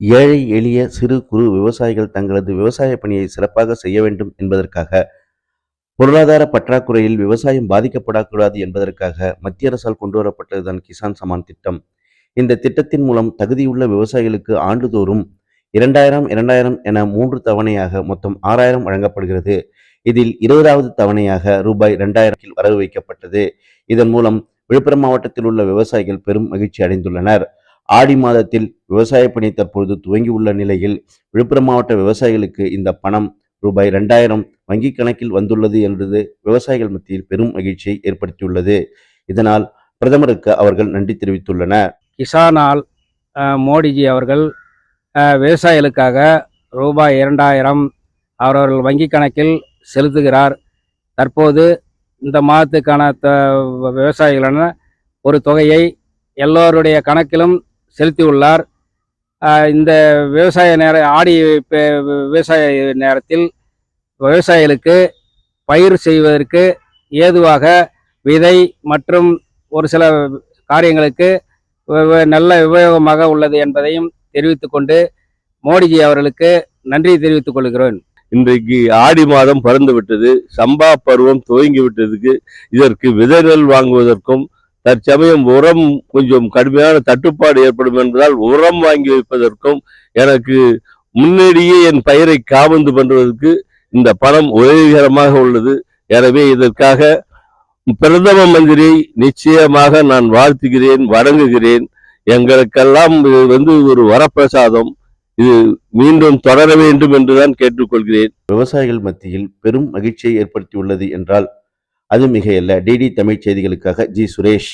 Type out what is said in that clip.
ஏழை எளிய சிறு குறு விவசாயிகள் தங்களது விவசாய பணியை சிறப்பாக செய்ய வேண்டும் என்பதற்காக பொருளாதார பற்றாக்குறையில் விவசாயம் பாதிக்கப்படக்கூடாது என்பதற்காக மத்திய அரசால் கொண்டுவரப்பட்டதுதான் கிசான் சமான் திட்டம். இந்த திட்டத்தின் மூலம் தகுதியுள்ள விவசாயிகளுக்கு ஆண்டுதோறும் இரண்டாயிரம் இரண்டாயிரம் என மூன்று தவணையாக மொத்தம் ஆறாயிரம் வழங்கப்படுகிறது. இதில் இருபதாவது தவணையாக ரூபாய் இரண்டாயிரத்தில் வரவு வைக்கப்பட்டது. இதன் மூலம் விழுப்புரம் மாவட்டத்தில் உள்ள விவசாயிகள் பெரும் மகிழ்ச்சி அடைந்துள்ளனர். ஆடி மாதத்தில் விவசாய பணி தற்பொழுது துவங்கியுள்ள நிலையில் விழுப்புரம் மாவட்ட விவசாயிகளுக்கு இந்த பணம் ரூபாய் ரெண்டாயிரம் வங்கிக் கணக்கில் வந்துள்ளது என்பது விவசாயிகள் மத்தியில் பெரும் மகிழ்ச்சியை ஏற்படுத்தியுள்ளது. இதனால் பிரதமருக்கு அவர்கள் நன்றி தெரிவித்துள்ளனர். கிசானால் மோடிஜி அவர்கள் விவசாயிகளுக்காக ரூபாய் இரண்டாயிரம் அவரவர்கள் வங்கிக் கணக்கில் செலுத்துகிறார். தற்போது இந்த மாதத்துக்கான த விவசாயிகளான ஒரு தொகையை எல்லோருடைய கணக்கிலும் செலுத்தியுள்ளார். இந்த விவசாய நேர ஆடி பெ- விவசாய நேரத்தில் விவசாயிகளுக்கு பயிர் செய்வதற்கு ஏதுவாக விதை மற்றும் ஒரு சில காரியங்களுக்கு நல்ல உபயோகமாக உள்ளது என்பதையும் தெரிவித்து கொண்டு மோடிஜி அவர்களுக்கு நன்றி தெரிவித்துக் கொள்கிறேன். இன்றைக்கு ஆடி மாதம் பறந்து விட்டது சம்பா பருவம் துவங்கி விட்டதுக்கு இதற்கு விதை நெல் வாங்குவதற்கும் தற்சமயம் உரம் கொஞ்சம் கடுமையான தட்டுப்பாடு ஏற்படும் என்பதால் உரம் வாங்கி வைப்பதற்கும் எனக்கு முன்னேடியே என் பயிரை காபந்து பண்ணுவதற்கு இந்த பணம் உதவிகரமாக உள்ளது. எனவே இதற்காக பிரதம மந்திரியை நிச்சயமாக நான் வாழ்த்துகிறேன் வணங்குகிறேன். எங்களுக்கெல்லாம் இது வந்து ஒரு வரப்பிரசாதம். இது மீண்டும் தொடர வேண்டும் என்றுதான் கேட்டுக்கொள்கிறேன். விவசாயிகள் மத்தியில் பெரும் மகிழ்ச்சியை ஏற்படுத்தியுள்ளது என்றால் அது மிகையல்ல. டிடி தமிழ் செய்திகளுக்காக ஜி சுரேஷ்.